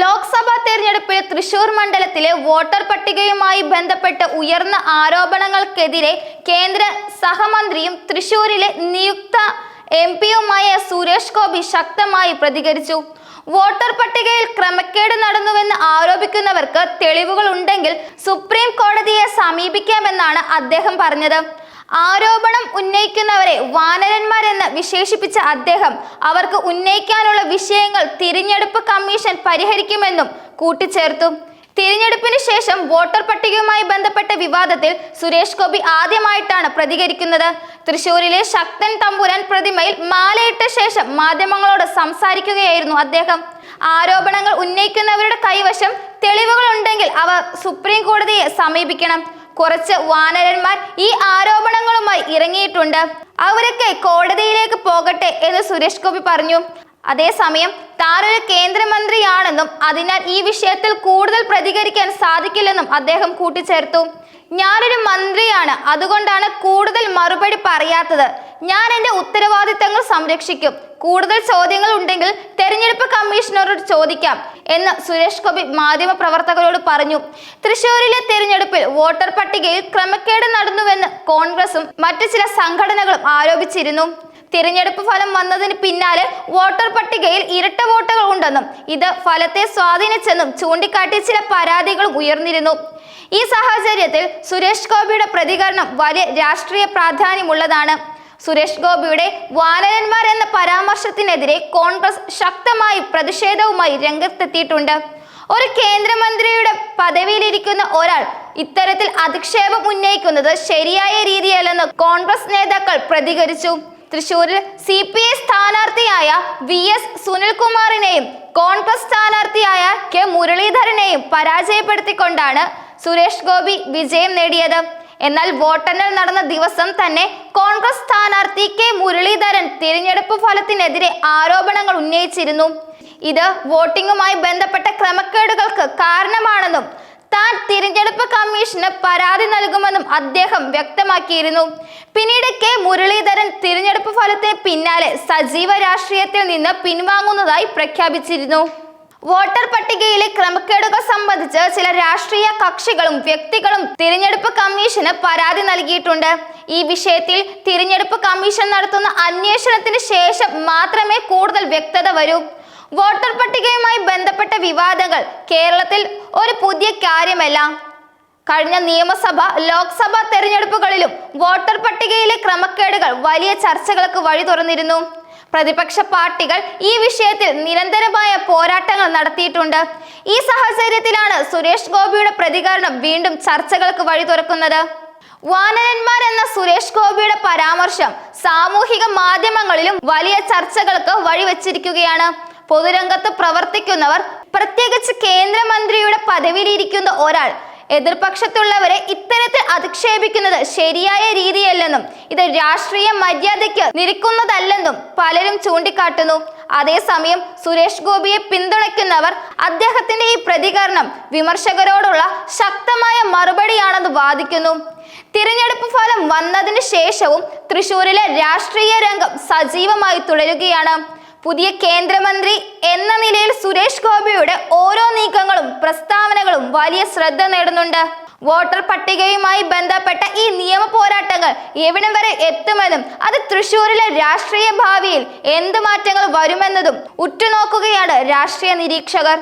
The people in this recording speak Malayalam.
ലോക്സഭാ തെരഞ്ഞെടുപ്പിൽ തൃശൂർ മണ്ഡലത്തിലെ വോട്ടർ പട്ടികയുമായി ബന്ധപ്പെട്ട് ഉയർന്ന ആരോപണങ്ങൾക്കെതിരെ കേന്ദ്ര സഹമന്ത്രിയും തൃശൂരിലെ നിയുക്ത എം പിയുമായ സുരേഷ് ഗോപി ശക്തമായി പ്രതികരിച്ചു. വോട്ടർ പട്ടികയിൽ ക്രമക്കേട് നടന്നുവെന്ന് ആരോപിക്കുന്നവർക്ക് തെളിവുകൾ ഉണ്ടെങ്കിൽ സുപ്രീം കോടതിയെ സമീപിക്കാമെന്നാണ് അദ്ദേഹം പറഞ്ഞത്. ആരോപണം ഉന്നയിക്കുന്നവരെ വാനരന്മാരെന്ന് വിശേഷിപ്പിച്ച അദ്ദേഹം അവർക്ക് ഉന്നയിക്കാനുള്ള വിഷയങ്ങൾ തിരഞ്ഞെടുപ്പ് കമ്മീഷൻ പരിഹരിക്കുമെന്നും കൂട്ടിച്ചേർത്തു. തിരഞ്ഞെടുപ്പിന് ശേഷം വോട്ടർ പട്ടികയുമായി ബന്ധപ്പെട്ട വിവാദത്തിൽ സുരേഷ് ഗോപി ആദ്യമായിട്ടാണ് പ്രതികരിക്കുന്നത്. തൃശൂരിലെ ശക്തൻ തമ്പുരാൻ പ്രതിമയിൽ മാലയിട്ട ശേഷം മാധ്യമങ്ങളോട് സംസാരിക്കുകയായിരുന്നു അദ്ദേഹം. ആരോപണങ്ങൾ ഉന്നയിക്കുന്നവരുടെ കൈവശം തെളിവുകൾ ഉണ്ടെങ്കിൽ അവ സുപ്രീം കോടതിയെ സമീപിക്കണം. കുറച്ച് വാനരന്മാർ ഈ ആരോപണങ്ങളുമായി ഇറങ്ങിയിട്ടുണ്ട്. അവരൊക്കെ കോടതിയിലേക്ക് പോകട്ടെ എന്ന് സുരേഷ് ഗോപി പറഞ്ഞു. അതേസമയം താനൊരു കേന്ദ്രമന്ത്രിയാണെന്നും അതിനാൽ ഈ വിഷയത്തിൽ കൂടുതൽ പ്രതികരിക്കാൻ സാധിക്കില്ലെന്നും അദ്ദേഹം കൂട്ടിച്ചേർത്തു. ഞാനൊരു മന്ത്രിയാണ് അതുകൊണ്ടാണ് കൂടുതൽ മറുപടി പറയാത്തത്. ഞാൻ എന്റെ ഉത്തരവാദിത്തങ്ങൾ സംരക്ഷിക്കും. കൂടുതൽ ചോദ്യങ്ങൾ ഉണ്ടെങ്കിൽ തെരഞ്ഞെടുപ്പ് കമ്മീഷണറോട് ചോദിക്കാം. എന്ന് സുരേഷ് ഗോപി മാധ്യമ പ്രവർത്തകരോട് പറഞ്ഞു. തൃശൂരിലെ തിരഞ്ഞെടുപ്പിൽ വോട്ടർ പട്ടികയിൽ ക്രമക്കേട് നടന്നുവെന്ന് കോൺഗ്രസും മറ്റു ചില സംഘടനകളും ആരോപിച്ചിരുന്നു. തിരഞ്ഞെടുപ്പ് ഫലം വന്നതിന് പിന്നാലെ വോട്ടർ പട്ടികയിൽ ഇരട്ട വോട്ടുകൾ ഉണ്ടെന്നും ഇത് ഫലത്തെ സ്വാധീനിച്ചെന്നും ചൂണ്ടിക്കാട്ടി ചില പരാതികളും ഉയർന്നിരുന്നു. ഈ സാഹചര്യത്തിൽ സുരേഷ് ഗോപിയുടെ പ്രതികരണം വലിയ രാഷ്ട്രീയ പ്രാധാന്യമുള്ളതാണ്. സുരേഷ് ഗോപിയുടെ വാനരന്മാർ എന്ന പരാമർശത്തിനെതിരെ കോൺഗ്രസ് ശക്തമായി പ്രതിഷേധവുമായി രംഗത്തെത്തിയിട്ടുണ്ട്. ഒരു കേന്ദ്രമന്ത്രിയുടെ പദവിയിലിരിക്കുന്ന ഒരാൾ ഇത്തരത്തിൽ അധിക്ഷേപം ഉന്നയിക്കുന്നത് ശരിയായ രീതിയല്ലെന്ന് കോൺഗ്രസ് നേതാക്കൾ പ്രതികരിച്ചു. തൃശൂരിൽ സി പി ഐ സ്ഥാനാർത്ഥിയായ വി എസ് സുനിൽകുമാറിനെയും കോൺഗ്രസ് സ്ഥാനാർത്ഥിയായ കെ മുരളീധരനെയും പരാജയപ്പെടുത്തിക്കൊണ്ടാണ് സുരേഷ് ഗോപി വിജയം നേടിയത്. എന്നാൽ വോട്ടെണ്ണൽ നടന്ന ദിവസം തന്നെ കോൺഗ്രസ് സ്ഥാനാർത്ഥി കെ മുരളീധരൻ തിരഞ്ഞെടുപ്പ് ഫലത്തിനെതിരെ ആരോപണങ്ങൾ ഉന്നയിച്ചിരുന്നു. ഇത് വോട്ടിംഗുമായി ബന്ധപ്പെട്ട ക്രമക്കേടുകൾക്ക് കാരണമാണെന്നും താൻ തിരഞ്ഞെടുപ്പ് കമ്മീഷന് പരാതി നൽകുമെന്നും അദ്ദേഹം വ്യക്തമാക്കിയിരുന്നു. പിന്നീട് കെ മുരളീധരൻ തിരഞ്ഞെടുപ്പ് ഫലത്തിന് പിന്നാലെ സജീവ രാഷ്ട്രീയത്തിൽ നിന്ന് പിൻവാങ്ങുന്നതായി പ്രഖ്യാപിച്ചിരുന്നു. വോട്ടർ പട്ടികയിലെ ക്രമക്കേടുകൾ സംബന്ധിച്ച് ചില രാഷ്ട്രീയ കക്ഷികളും വ്യക്തികളും തിരഞ്ഞെടുപ്പ് കമ്മീഷന് പരാതി നൽകിയിട്ടുണ്ട്. ഈ വിഷയത്തിൽ തിരഞ്ഞെടുപ്പ് കമ്മീഷൻ നടത്തുന്ന അന്വേഷണത്തിന് ശേഷം മാത്രമേ കൂടുതൽ വ്യക്തത വരൂ. വോട്ടർ പട്ടികയുമായി ബന്ധപ്പെട്ട വിവാദങ്ങൾ കേരളത്തിൽ ഒരു പുതിയ കാര്യമല്ല. കഴിഞ്ഞ നിയമസഭ ലോക്സഭാ തെരഞ്ഞെടുപ്പുകളിലും വോട്ടർ പട്ടികയിലെ ക്രമക്കേടുകൾ വലിയ ചർച്ചകൾക്ക് വഴി തുറന്നിരുന്നു പ്രതിപക്ഷ പാർട്ടികൾ ഈ വിഷയത്തിൽ നിരന്തരമായ പോരാട്ടങ്ങൾ നടത്തിയിട്ടുണ്ട്. ഈ സാഹചര്യത്തിലാണ് സുരേഷ് ഗോപിയുടെ പ്രതികരണം വീണ്ടും ചർച്ചകൾക്ക് വഴി തുറക്കുന്നത്. വാനരന്മാർ എന്ന സുരേഷ് ഗോപിയുടെ പരാമർശം സാമൂഹിക മാധ്യമങ്ങളിലും വലിയ ചർച്ചകൾക്ക് വഴിവെച്ചിരിക്കുകയാണ് പൊതുരംഗത്ത് പ്രവർത്തിക്കുന്നവർ പ്രത്യേകിച്ച് കേന്ദ്രമന്ത്രിയുടെ പദവിയിലിരിക്കുന്ന ഒരാൾ എതിർപക്ഷത്തുള്ളവരെ ഇത്തരത്തിൽ അധിക്ഷേപിക്കുന്നത് ശരിയായ രീതിയല്ലെന്നും ഇത് രാഷ്ട്രീയ മര്യാദയ്ക്ക് നിരക്കുന്നതല്ലെന്നും പലരും ചൂണ്ടിക്കാട്ടുന്നു. അതേസമയം സുരേഷ് ഗോപിയെ പിന്തുണയ്ക്കുന്നവർ അദ്ദേഹത്തിന്റെ ഈ പ്രതികരണം വിമർശകരോടുള്ള ശക്തമായ മറുപടിയാണെന്ന് വാദിക്കുന്നു. തിരഞ്ഞെടുപ്പ് ഫലം വന്നതിന് ശേഷവും തൃശൂരിലെ രാഷ്ട്രീയ രംഗം സജീവമായി തുടരുകയാണ്. പുതിയ കേന്ദ്രമന്ത്രി എന്ന നിലയിൽ സുരേഷ് ഗോപിയുടെ ഓരോ നീക്കങ്ങളും പ്രസ്താവനകളും വലിയ ശ്രദ്ധ നേടുന്നുണ്ട്. വോട്ടർ പട്ടികയുമായി ബന്ധപ്പെട്ട ഈ നിയമ പോരാട്ടങ്ങൾ എവിടം വരെ എത്തുമെന്നും അത് തൃശൂരിലെ രാഷ്ട്രീയ ഭാവിയിൽ എന്ത് മാറ്റങ്ങൾ വരുമെന്നതും ഉറ്റുനോക്കുകയാണ് രാഷ്ട്രീയ നിരീക്ഷകർ.